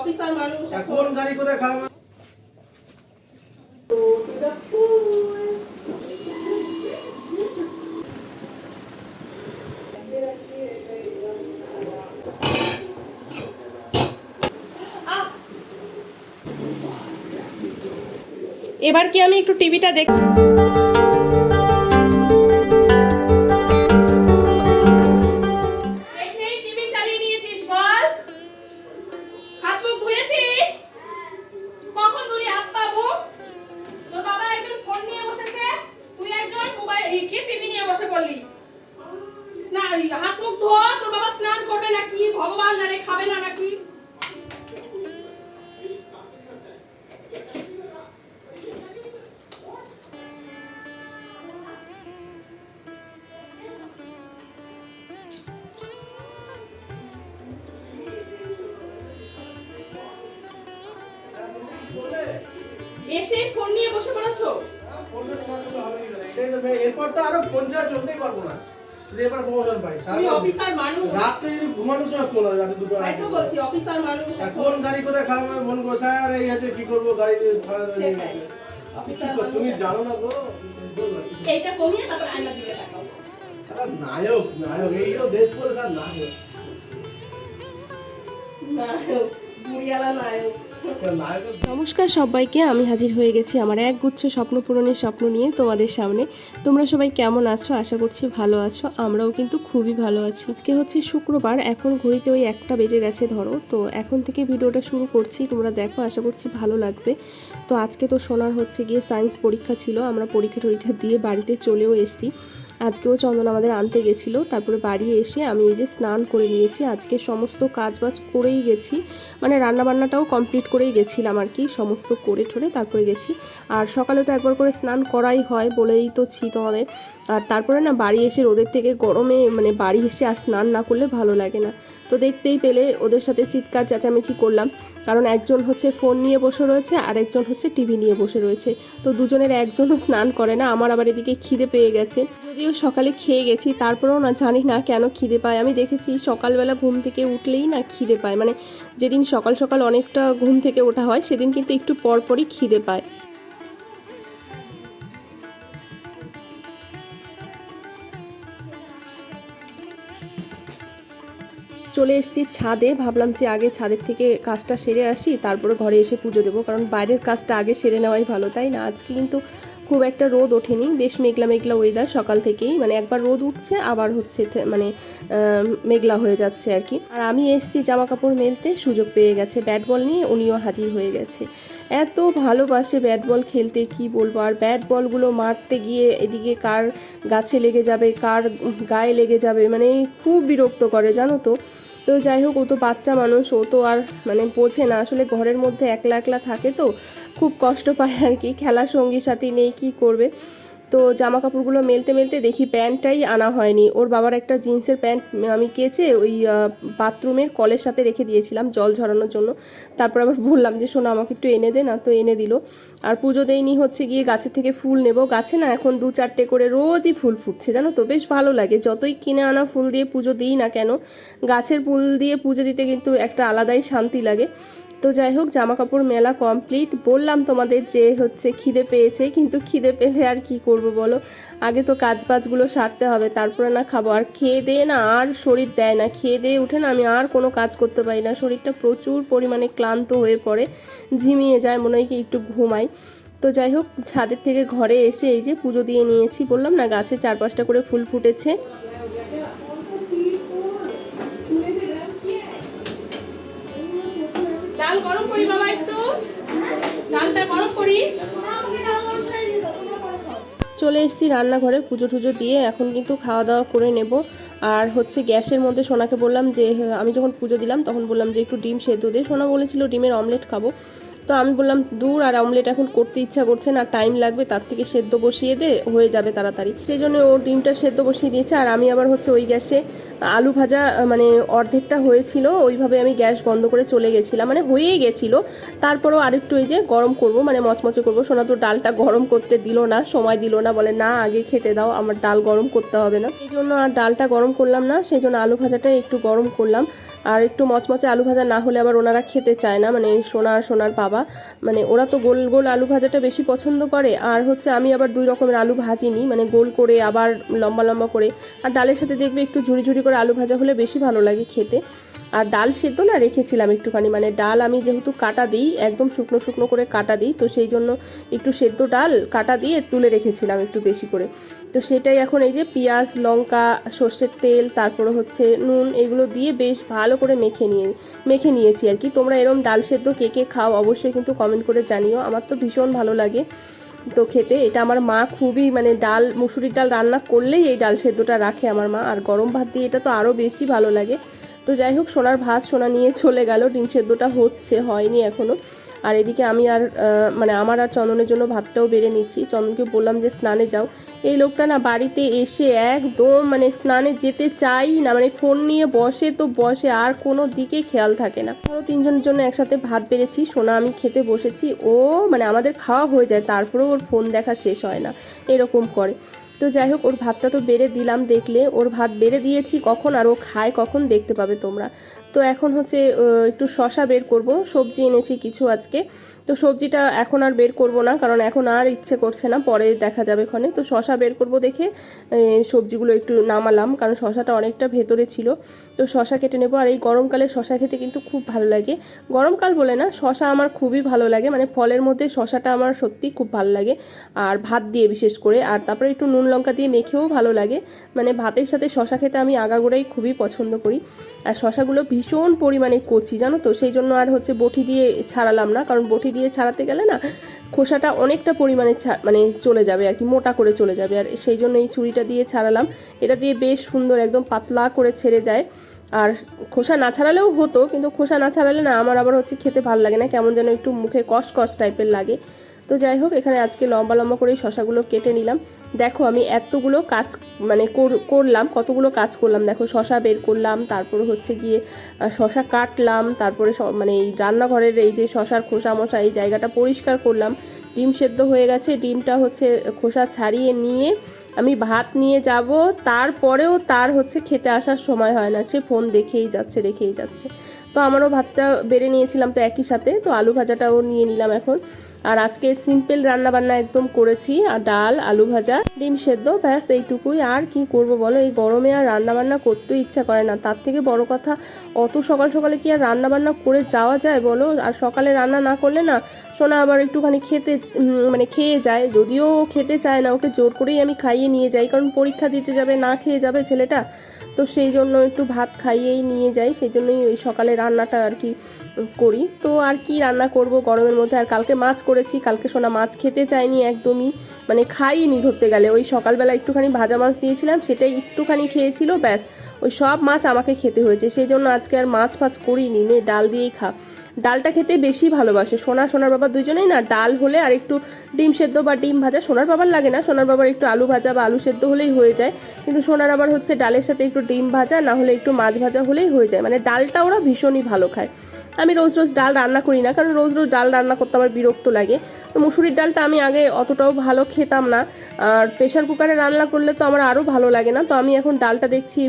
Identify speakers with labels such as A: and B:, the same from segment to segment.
A: Officer মানুষ
B: কোন গাড়ি কোথায় খারাপ
A: এবার কি আমি একটু টিভিটা দেখ এসে ফোন নিয়ে বসে পড়েছো
B: হ্যাঁ, এরপর তো আরও ফোন ছাড়া চলতেই পারব না। এবার
A: তুমি অফিসার মানুষ।
B: রাত্রে যদি ঘুমানোর সময় ফোন হবে রাতে দুটো
A: তাই তো বলছি অফিসার মানুষ
B: কোন গাড়ি কোথায় খারাপ হবে ফোন করো। স্যার এই হচ্ছে কি করব গাড়ি খারাপ হয়ে গেছে। কিছু
A: অফিসার
B: কর- তুমি জানো না গো
A: এইটা কমিয়ে তারপর আয়নার দিকে তাকাও
B: স্যার নায়ক নায়ক এইও দেশ স্যার নায়ক।
A: নায়ক বুড়িয়ালা নায়ক।
C: নমস্কার সবাইকে, আমি হাজির হয়ে গেছি আমার এক গুচ্ছ স্বপ্ন পূরণের স্বপ্ন নিয়ে তোমাদের সামনে। তোমরা সবাই কেমন আছো? আশা করছি ভালো আছো। আমরাও কিন্তু খুবই ভালো আছি। আজকে হচ্ছে শুক্রবার, এখন ঘড়িতে ওই একটা বেজে গেছে ধরো। তো এখন থেকে ভিডিওটা শুরু করছি, তোমরা দেখো, আশা করছি ভালো লাগবে। তো আজকে তো সোনার হচ্ছে গিয়ে সায়েন্স পরীক্ষা ছিল, আমরা পরীক্ষা টরীক্ষা দিয়ে বাড়িতে চলেও এসেছি। আজকেও চন্দন আমাদের আনতে গেছিল, তারপরে বাড়ি এসে আমি এই যে স্নান করে নিয়েছি, আজকে সমস্ত কাজ বাজ করেই গেছি মানে রান্নাবান্নাটাও কমপ্লিট করেই গেছিলাম আর কি, সমস্ত করে ঠরে তারপরে গেছি। আর সকালে তো একবার করে স্নান করাই হয় বলেই তো ছি তোমাদের আর তারপরে না বাড়ি এসে রোদের থেকে গরমে মানে বাড়ি এসে আর স্নান না করলে ভালো লাগে না। তো দেখতেই পেলে ওদের সাথে চিৎকার, চেঁচামেচি করলাম। কারণ একজন হচ্ছে ফোন নিয়ে বসে রয়েছে আর একজন হচ্ছে টিভি নিয়ে বসে রয়েছে। তো দুজনের একজনও স্নান করে না, আমার আবার এদিকে খিদে পেয়ে গেছে। যদিও সকালে খেয়ে গেছি, তারপরেও না জানি না কেন খিদে পায়। আমি দেখেছি সকালবেলা ঘুম থেকে উঠলেই না খিদে পায়। মানে যেদিন সকাল সকাল অনেকটা ঘুম থেকে ওঠা হয়, সেদিন কিন্তু একটু পরপরই খিদে পায়। চলে এসেছি ছাদে। ভাবলাম যে আগে ছাদের থেকে কাজটা সেরে আসি, তারপরে ঘরে এসে পুজো দেবো। কারণ বাইরের কাজটা আগে সেরে নেওয়াই ভালো, তাই না? আজকে কিন্তু খুব একটা রোদ ওঠেনি, বেশ মেঘলা মেঘলা ওয়েদার সকাল থেকেই। মানে একবার রোদ উঠছে, আবার হচ্ছে মানে মেঘলা হয়ে যাচ্ছে আর কি। আর আমি এসেছি জামা কাপড় মেলতে, সুযোগ পেয়ে গেছে ব্যাট বল নিয়ে, উনিও হাজির হয়ে গেছে। এত ভালোবাসে ব্যাট বল খেলতে, কি বলব? আর ব্যাট বলগুলো মারতে গিয়ে এদিকে কার গাছে লেগে যাবে, কার গায়ে লেগে যাবে মানে খুব বিরক্ত করে, জানো তো? তো যাই হোক, ও তো বাচ্চা মানুষ, ও তো আর মানে বোঝে না। আসলে ঘরের মধ্যে একলা একলা থাকে তো, খুব কষ্ট পায় আর কি। খেলা সঙ্গী সাথী নেই, কি করবে? তো জামা কাপড়গুলো মেলতে মেলতে দেখি প্যান্টটাই আনা হয়নি। ওর বাবার একটা জিন্সের প্যান্ট আমি কেচে ওই বাথরুমের কলের সাথে রেখে দিয়েছিলাম জল ঝরানোর জন্য। তারপর আবার বললাম যে, শোনো, আমাকে একটু এনে দে। না তো এনে দিল। আর পুজো দেয়নি হচ্ছে গিয়ে গাছের থেকে ফুল নেব। গাছে না এখন দু চারটে করে রোজই ফুল ফুটছে, জানো তো? বেশ ভালো লাগে। যতই কিনে আনা ফুল দিয়ে পুজো দিই না কেন, গাছের ফুল দিয়ে পুজো দিতে কিন্তু একটা আলাদাই শান্তি লাগে। তো যাই হোক জামা কাপড় মেলা কমপ্লিট বললাম তোমাদের যে হচ্ছে খিদে পেয়েছে, কিন্তু খিদে পেলে আর কি করব বলো? আগে তো কাজ বাজগুলো সারতে হবে, তারপরে না খাব। আর খেয়ে দিয়ে না আর শরীর দেয় না। খেয়ে দিয়ে উঠে না আমি আর কোনো কাজ করতে পারি না। শরীরটা প্রচুর পরিমাণে ক্লান্ত হয়ে পড়ে, ঝিমিয়ে যায়, মনে হয় কি একটু ঘুমাই। তো যাই হোক, ছাদের থেকে ঘরে এসে এই যে পুজো দিয়ে নিয়েছি, বললাম না গাছে চার পাঁচটা করে ফুল ফুটেছে।
A: ডাল গরম করি বাবা একটু। ডালটা গরম করি।
C: চলে এসেছি রান্নাঘরে পুজো টুজো দিয়ে, এখন কিন্তু খাওয়া দাওয়া করে নেব। আর হচ্ছে গ্যাসের মধ্যে সোনাকে বললাম যে, আমি যখন পুজো দিলাম তখন বললাম যে, একটু ডিম সেদ্ধ দিয়ে সোনা বলেছিল ডিমের অমলেট খাব। তো আমি বললাম, দূর, আর অমলেট এখন করতে ইচ্ছা করছে না টাইম লাগবে, তার থেকে সেদ্ধ বসিয়ে দে, হয়ে যাবে তাড়াতাড়ি। সেই জন্য ও ডিমটা সেদ্ধ বসিয়ে দিয়েছে, আর আমি আবার হচ্ছে ওই গ্যাসে আলু ভাজা মানে অর্ধেকটা হয়েছিল, ওইভাবে আমি গ্যাস বন্ধ করে চলে গেছিলাম মানে হয়েই গেছিল। তারপরেও আরেকটু এই যে গরম করব মানে মচমচে করব, সোনা তো ডালটা গরম করতে দিল না, সময় দিল না, বলে, না, আগে খেতে দাও, আমার ডাল গরম করতে হবে না। সেই জন্য আর ডালটা গরম করলাম না, সেই জন্য আলু ভাজাটা একটু গরম করলাম। আর একটু মচমচে আলু ভাজা না হলে আবার ওনারা খেতে চায় না। মানে সোনার সোনার পাবা মানে ওরা তো গোল গোল আলু ভাজাটা বেশি পছন্দ করে। আর হচ্ছে আমি আবার দুই রকমের আলু ভাজিনি। মানে গোল করে, আবার লম্বা লম্বা করে। আর ডালের সাথে দেখবে একটু ঝুড়ি ঝুড়ি করে আলু ভাজা হলে বেশি ভালো লাগে খেতে। আর ডাল সেদ্ধ না রেখেছিলাম একটুখানি মানে ডাল আমি যেহেতু কাটা দিই, একদম শুকনো শুকনো করে কাটা দিই, তো সেই জন্য একটু সেদ্ধ ডাল কাটা দিয়ে তুলে রেখেছিলাম একটু বেশি করে। তো সেটাই এখন এই যে পেঁয়াজ, লঙ্কা, সর্ষের তেল, তারপরে হচ্ছে নুন, এগুলো দিয়ে বেশ ভালো করে মেখে নিয়ে, মেখে নিয়েছি আর কি। তোমরা এরম ডাল সেদ্ধ কে কে খাও অবশ্যই কিন্তু কমেন্ট করে জানিও, আমার তো ভীষণ ভালো লাগে তো খেতে। এটা আমার মা খুবই মানে ডাল, মুসুরির ডাল রান্না করলেই এই ডাল সেদ্ধটা রাখে আমার মা, আর গরম ভাত দিয়ে এটা তো আরও বেশি ভালো লাগে। তো যাই হোক, সোনার ভাত সোনা নিয়ে চলে গেল। ডিম সেদ্ধটা হচ্ছে, হয়নি এখনও আর এদিকে আমি আর মানে আমার আর চন্দনের জন্য ভাতটাও বেড়ে নিচ্ছি। চন্দনকে বললাম যে, স্নানে যাও। এই লোকটা না বাড়িতে এসে একদম মানে স্নানে যেতে চাই না মানে ফোন নিয়ে বসে তো বসে, আর কোনো দিকে খেয়াল থাকে না। ধরো তিনজনের জন্য একসাথে ভাত বেড়েছি, সোনা আমি খেতে বসেছি। ও মানে আমাদের খাওয়া হয়ে যায়, তারপরেও ওর ফোন দেখা শেষ হয় না, এরকম করে। তো যাই হোক, ওর ভাতটা তো বেড়ে দিলাম দেখলে। ওর ভাত বেড়ে দিয়েছি কখন আর ও খায় কখন দেখতে পাবে তোমরা। তো এখন হচ্ছে একটু শশা বের করব। সবজি এনেছি কিছু আজকে। তো সবজিটা এখন আর বের করব না, কারণ এখন আর ইচ্ছে করছে না, পরে দেখা যাবে ক্ষণে। তো শশা বের করব দেখে সবজিগুলো একটু নামালাম, কারণ শশাটা অনেকটা ভেতরে ছিল। তো শশা কেটে নেব, আর এই গরমকালে শশা খেতে কিন্তু খুব ভালো লাগে। গরমকাল বলে না, শশা আমার খুবই ভালো লাগে। মানে ফলের মধ্যে শশাটা আমার সত্যি খুব ভালো লাগে। আর ভাত দিয়ে বিশেষ করে, আর তারপরে একটু নুন লঙ্কা দিয়ে মেখেও ভালো লাগে। মানে ভাতের সাথে শশা খেতে আমি আগাগোড়াই খুবই পছন্দ করি। আর শশাগুলো ভীষণ পরিমাণে কচি, জানো তো? সেই জন্য আর হচ্ছে বটি দিয়ে ছাড়ালাম না। কারণ বটি দিয়ে ছাড়াতে গেলে না খোসাটা অনেকটা পরিমাণে মানে চলে যাবে আর কি, মোটা করে চলে যাবে। আর সেই জন্য এই ছুরিটা দিয়ে ছাড়ালাম। এটা দিয়ে বেশ সুন্দর একদম পাতলা করে ছেড়ে যায়। আর খোসা না ছাড়ালেও হতো, কিন্তু খোসা না ছাড়ালে না আমার আবার হচ্ছে খেতে ভালো লাগে না। কেমন যেন একটু মুখে কষ কষ টাইপের লাগে। তো যাই হোক, এখানে আজকে লম্বা লম্বা করে শশাগুলো কেটে নিলাম। দেখো আমি এতগুলো কাজ মানে কর- করলাম, কতগুলো কাজ করলাম। দেখো শশা বের করলাম, তারপর হচ্ছে গিয়ে শশা কাটলাম, তারপরে মানে এই রান্নাঘরের এই যে শশার খোসা মশা, এই জায়গাটা পরিষ্কার করলাম। ডিম সেদ্ধ হয়ে গেছে, ডিমটা হচ্ছে খোসা ছাড়িয়ে নিয়ে আমি ভাত নিয়ে যাব। তারপরেও তার হচ্ছে খেতে আসার সময় হয় না, সে ফোন দেখেই যাচ্ছে দেখেই যাচ্ছে। তো আমারও ভাতটা বেড়ে নিয়েছিলাম তো একই সাথে, তো আলু ভাজাটাও নিয়ে নিলাম এখন। আর আজকে সিম্পল রান্না বান্না একদম করেছি, আর ডাল, আলু ভাজা, ডিম সেদ্ধ, ব্যাস এইটুকুই। আর কি করব বলো? এই গরমে আর রান্না বান্না করতেও ইচ্ছা করে না। তার থেকে বড় কথা, অত সকাল সকালে কি আর রান্না বান্না করে যাওয়া যায় বলো? আর সকালে রান্না না করলে না, সোনা আবার একটুখানি খেতে মানে খেয়ে যায়। যদিও খেতে চায় না, ওকে জোর করেই আমি খাইয়ে নিয়ে যাই। কারণ পরীক্ষা দিতে যাবে, না খেয়ে যাবে ছেলেটা। তো সেই জন্য একটু ভাত খাইয়েই নিয়ে যাই, সেই জন্যই ওই সকালে রান্নাটা আর কি করি। তো আর কি রান্না করব গরমের মধ্যে? আর কালকে মাছ করেছি, কালকে সোনা মাছ খেতে চাইনি একদমই। মানে খাইনি ধরতে গেলে। ওই সকালবেলা একটুখানি ভাজা মাছ দিয়েছিলাম, সেটাই একটুখানি খেয়েছিল, ব্যাস। ওই সব মাছ আমাকে খেতে হয়েছে। সেই জন্য আজকে আর মাছ ফাছ করিনি, নে ডাল দিয়েই খা। ডালটা খেতে বেশি ভালোবাসে। সোনা, সোনার বাবা দুজনেই না, ডাল হলে আর একটু ডিম সেদ্ধ বা ডিম ভাজা, সোনার বাবার লাগে না, সোনার বাবার একটু আলু ভাজা বা আলু সেদ্ধ হলেই হয়ে যায়। কিন্তু সোনার আবার হচ্ছে ডালের সাথে একটু ডিম ভাজা, না হলে একটু মাছ ভাজা হলেই হয়ে যায়। মানে ডালটা ওরা ভীষণই ভালো খায়। আমি রোজ রোজ ডাল রান্না করি না, কারণ রোজ রোজ ডাল রান্না করতে আমার বিরক্ত লাগে। তো মুসুরির ডালটা আমি আগে অতটাও ভালো খেতাম না। আর প্রেশার কুকারে রান্না করলে তো আমার আরও ভালো লাগে না। তো আমি এখন ডালটা দেখছি,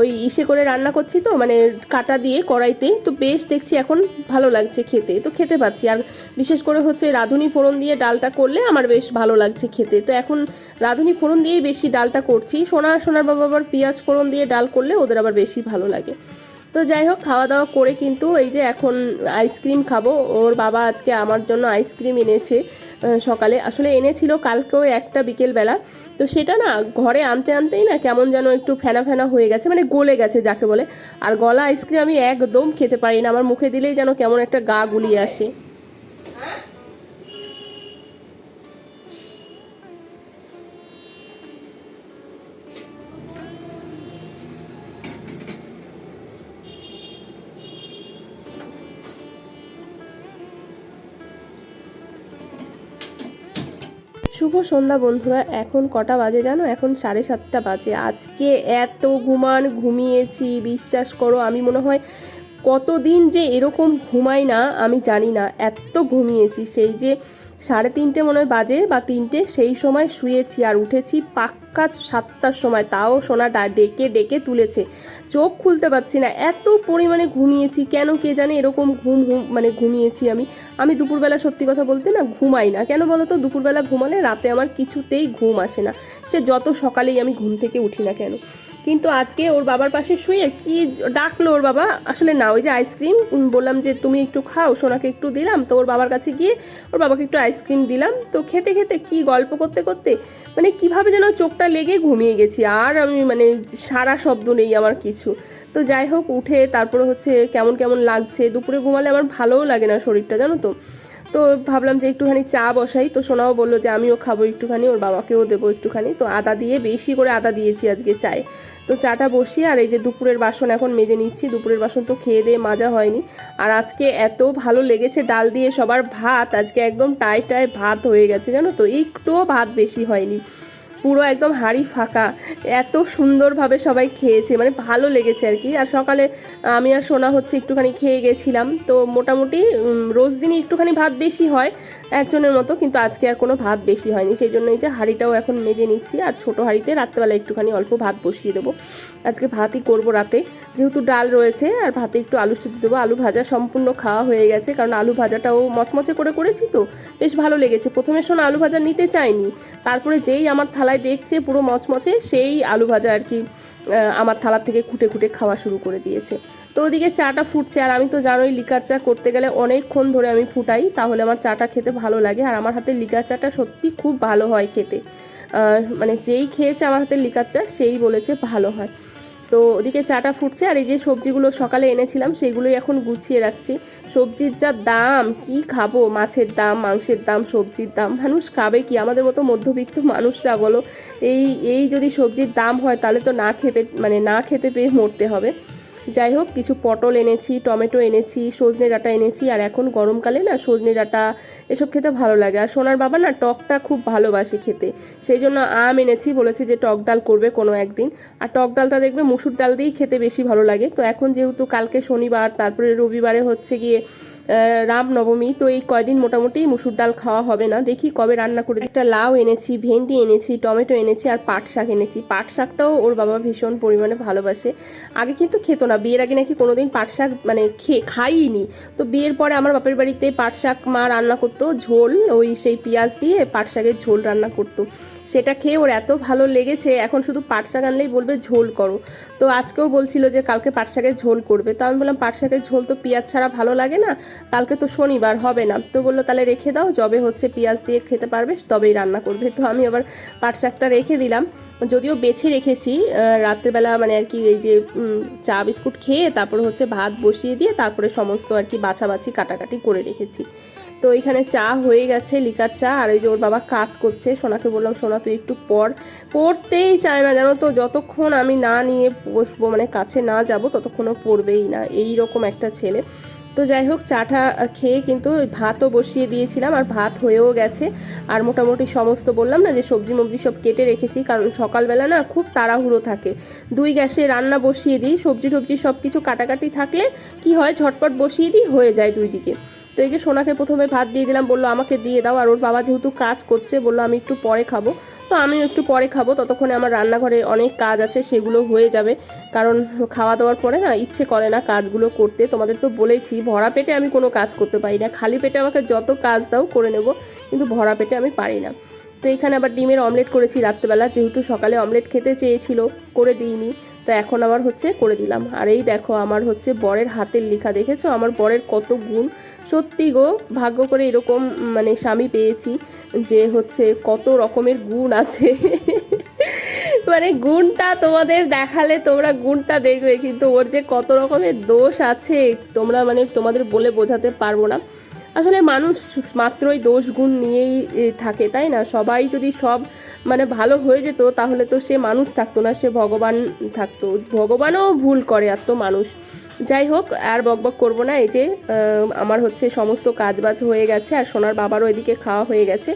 C: ওই ইসে করে রান্না করছি তো মানে কাটা দিয়ে কড়াইতে তো বেশ দেখছি এখন ভালো লাগছে খেতে, তো খেতে পাচ্ছি। আর বিশেষ করে হচ্ছে রাঁধুনি ফোড়ন দিয়ে ডালটা করলে আমার বেশ ভালো লাগছে খেতে। তো এখন রাঁধুনি ফোড়ন দিয়েই বেশি ডালটা করছি। সোনা, সোনার বাবা আবার পেঁয়াজ ফোড়ন দিয়ে ডাল করলে ওদের আবার বেশি ভালো লাগে। তো যাই হোক খাওয়া দাওয়া করে কিন্তু এই যে এখন আইসক্রিম খাব। ওর বাবা আজকে আমার জন্য আইসক্রিম এনেছে সকালে। আসলে এনেছিল কালকেও একটা বিকেলবেলা। তো সেটা না, ঘরে আনতে আনতেই না কেমন যেন একটু ফেনা ফেনা হয়ে গেছে মানে গলে গেছে যাকে বলে। আর গলা আইসক্রিম আমি একদম খেতে পারি না। আমার মুখে দিলেই যেন কেমন একটা গা গুলিয়ে আসে। শুভ সন্ধ্যা বন্ধুরা, এখন কটা বাজে জানো? এখন সাড়ে সাতটা বাজে। আজকে এত ঘুমান, ঘুমিয়েছি, বিশ্বাস করো, আমি মনে হয় কতদিন যে এরকম ঘুমাই না, আমি জানি না। এত ঘুমিয়েছি, সেই যে সাড়ে তিনটে মনে হয় বাজে বা তিনটে, সেই সময় শুয়েছি আর উঠেছি পাক্কা কাজ সাতটার সময়। তাও সোনাটা ডেকে ডেকে তুলেছে। চোখ খুলতে পারছি না। এত পরিমাণে ঘুমিয়েছি। কেন কে জানে এরকম ঘুম ঘুম মানে ঘুমিয়েছি আমি। আমি দুপুরবেলা সত্যি কথা বলতে না ঘুমাই না। কেন বলো তো দুপুরবেলা ঘুমালে রাতে আমার কিছুতেই ঘুম আসে না। সে যত সকালেই আমি ঘুম থেকে উঠি না কেন? কিন্তু আজকে ওর বাবার পাশে শুয়ে কি ডাকলো ওর বাবা? আসলে না, ওই যে আইসক্রিম বললাম যে তুমি একটু খাও, সোনাকে একটু দিলাম। তো ওর বাবার কাছে গিয়ে ওর বাবাকে একটু আইসক্রিম দিলাম। তো খেতে খেতে কি গল্প করতে করতে মানে কীভাবে যেন চোখটা লেগে ঘুমিয়ে গেছি। আর আমি মানে সারা শব্দ নেই আমার কিছু। তো যাই হোক, উঠে তারপরে হচ্ছে কেমন কেমন লাগছে, দুপুরে ঘুমালে আমার ভালোও লাগে না শরীরটা, জানো তো। তো ভাবলাম যে একটুখানি চা বসাই। তো সোনাও বলল যে আমিও খাব একটুখানি, ওর বাবাকেও দেবো একটুখানি। তো আদা দিয়ে, বেশি করে আদা দিয়েছি আজকে চায়ে। তো চাটা বসিয়ে, আর এই যে দুপুরের বাসন এখন মেজে নিচ্ছি। দুপুরের বাসন তো খেয়ে দিয়ে মাজা হয়নি। আর আজকে এত ভালো লেগেছে ডাল দিয়ে সবার ভাত। আজকে একদম টাই টাই ভাত হয়ে গেছে, জানো তো। একটুও ভাত বেশি হয়নি। পুরো একদম হাঁড়ি ফাঁকা। এত সুন্দরভাবে সবাই খেয়েছে মানে ভালো লেগেছে আর কি। আর সকালে আমি আর সোনা হচ্ছে একটুখানি খেয়ে গেছিলাম। তো মোটামুটি রোজ দিনই একটুখানি ভাত বেশি হয় একজনের মতো, কিন্তু আজকে আর কোনো ভাত বেশি হয়নি। সেই জন্য এই যে হাঁড়িটাও এখন মেজে নিচ্ছি। আর ছোটো হাঁড়িতে রাত্রেবেলা একটুখানি অল্প ভাত বসিয়ে দেবো। আজকে ভাতই করব রাতে। যেহেতু ডাল রয়েছে, আর ভাতে একটু আলু সিদ্ধ দেবো। আলু ভাজা সম্পূর্ণ খাওয়া হয়ে গেছে, কারণ আলু ভাজাটাও মচমচে করে করেছি তো। বেশ ভালো লেগেছে। প্রথমে শোনা আলু ভাজা নিতে চাইনি তারপরে যেই আমার থালায় দেখছে, পুরো মচমচে, সেই আলু ভাজা আর কি আমার থালার থেকে খুঁটে খুঁটে খাওয়া শুরু করে দিয়েছে। তো ওদিকে চাটা ফুটছে, আর আমি তো জানোই লিকার চা করতে গেলে অনেকক্ষণ ধরে আমি ফুটাই, তাহলে আমার চাটা খেতে ভালো লাগে, আর আমার হাতে লিকার চাটা সত্যি খুব ভালো হয় খেতে। মানে যেই খেয়েছে আমার হাতে লিকার চা, সেই বলেছে ভালো হয়। তো ওদিকে চাটা ফুটছে আর এই যে সবজিগুলো সকালে এনেছিলাম, সেগুলোই এখন গুছিয়ে রাখছি। সবজির যা দাম, কি খাব? মাছের দাম, মাংসের দাম, সবজির দাম, মানুষ খাবে কি? আমাদের মতো মধ্যবিত্ত মানুষরা বলো, এই এই যদি সবজির দাম হয় তাহলে তো না খেপে মানে না খেতে পেয়ে মরতে হবে। যাই হোক, কিছু পটল এনেছি, টমেটো এনেছি, সজনে ডাঁটা এনেছি, আর এখন গরমকালে না সজনে ডাঁটা এসব খেতে ভালো লাগে। আর সোনার বাবা না টকটা খুব ভালোবাসে খেতে। সেই জন্য আম এনেছি, বলেছি যে টক ডাল করবে কোনো একদিন। আর টক ডালটা দেখবে মুসুর ডাল দিয়েই খেতে বেশি ভালো লাগে। তো এখন যেহেতু কালকে শনিবার, তারপরে রবিবারে হচ্ছে গিয়ে রামনবমী, তো এই কয়দিন মোটামুটি মুসুর ডাল খাওয়া হবে না। দেখি কবে রান্না করে। একটা লাউ এনেছি, ভেন্ডি এনেছি, টমেটো এনেছি আর পাট শাক এনেছি। পাট শাকটাও ওর বাবা ভীষণ পরিমাণে ভালোবাসে। আগে কিন্তু খেতো না। বিয়ের আগে নাকি কোনোদিন পাট শাক মানে খেয়ে খাইনি তো বিয়ের পরে আমার বাপের বাড়িতে পাট শাক মা রান্না করতো। ঝোল, ওই সেই পেঁয়াজ দিয়ে পাট শাকের ঝোল রান্না করতো। সেটা খেয়ে ওর এত ভালো লেগেছে, এখন শুধু পাট শাক আনলেই বলবে ঝোল করো। তো আজকেও বলছিল যে কালকে পাট শাকের ঝোল করবে। তো আমি বললাম, পাট শাকের ঝোল তো পেঁয়াজ ছাড়া ভালো লাগে না। কালকে তো শনিবার হবে না। তো বলল, তাহলে রেখে দাও, যবে হচ্ছে পেঁয়াজ দিয়ে খেতে পারবে, তবেই রান্না করবে। তো আমি আবার পাট শাকটা রেখে দিলাম। যদিও বেছে রেখেছি রাত্রেবেলা মানে আর কি এই যে চা বিস্কুট খেয়ে তারপরে হচ্ছে ভাত বসিয়ে দিয়ে তারপরে সমস্ত আর কি বাছাবাছি কাটাকাটি করে রেখেছি। তো এখানে চা হয়ে গেছে, লিকার চা। আর ওই যে ওর বাবা কাজ করছে, সোনাকে বললাম, সোনা, তুই একটু পড়। পড়তেই চায় না, জানো তো, যতক্ষণ আমি না নিয়ে বসবো মানে কাছে না যাব, ততক্ষণও পড়বেই না। এই রকম একটা ছেলে। তো যাই হোক, চাটা খেয়ে কিন্তু ভাতও বসিয়ে দিয়েছিলাম আর ভাত হয়েও গেছে। আর মোটামুটি সমস্ত বললাম না যে সবজি মবজি সব কেটে রেখেছি, কারণ সকালবেলা না খুব তাড়াহুড়ো থাকে। দুই গ্যাসে রান্না বসিয়ে দিই, সবজি টবজি সব কিছু কাটাকাটি থাকলে কি হয়, ঝটপট বসিয়ে দিই, হয়ে যায় দুই দিকে। তো এই যে সোনাকে প্রথমে ভাত দিয়ে দিলাম, বলল আমাকে দিয়ে দাও, আর ওর বাবা যেহেতু কাজ করছে, বলল আমি একটু পরে খাব। তো আমি একটু পরে খাব। ততক্ষণে আমার রান্নাঘরে অনেক কাজ আছে, সেগুলো হয়ে যাবে। কারণ খাওয়া দাওয়ার পরে না ইচ্ছে করে না কাজগুলো করতে। তোমাদের তো বলেছি, ভরা পেটে আমি কোনো কাজ করতে পারি না। খালি পেটে আমাকে যত কাজ দাও করে নেব। কিন্তু ভরা পেটে আমি পারি না। তো এখানে আবার ডিমের অমলেট করেছি রাত্রেবেলা, যেহেতু সকালে অমলেট খেতে চেয়েছিল, করে দিইনি। তো এখন আবার হচ্ছে করে দিলাম। আর এই দেখো, আমার হচ্ছে বরের হাতের লেখা, দেখেছ? আমার বরের কত গুণ। সত্যি গো, ভাগ্য করে এরকম মানে স্বামী পেয়েছি যে হচ্ছে কত রকমের গুণ আছে। মানে গুণটা তোমাদের দেখালে তোমরা গুণটা দেখবে, কিন্তু ওর যে কত রকমের দোষ আছে, তোমরা মানে তোমাদের বলে বোঝাতে পারব না। আসলে মানুষ মাত্রই দোষ গুণ নিয়েই থাকে, তাই না? সবাই যদি সব মানে ভালো হয়ে যেত, তাহলে তো সে মানুষ থাকতো না, সে ভগবান থাকতো। ভগবানও ভুল করে আর তো মানুষ। যাই হোক, আর বকবক করব না, এই যে আমার হচ্ছে সমস্ত কাজবাজ হয়ে গেছে, আর সোনার বাবারও এদিকে খাওয়া হয়ে গেছে।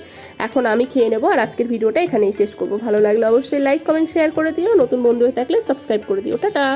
C: এখন আমি খেয়ে নেব, আর আজকের ভিডিওটা এখানেই শেষ করব। ভালো লাগলে অবশ্যই লাইক, কমেন্ট, শেয়ার করে দিও। নতুন বন্ধু হয়ে থাকলে সাবস্ক্রাইব করে দিও। টাটা!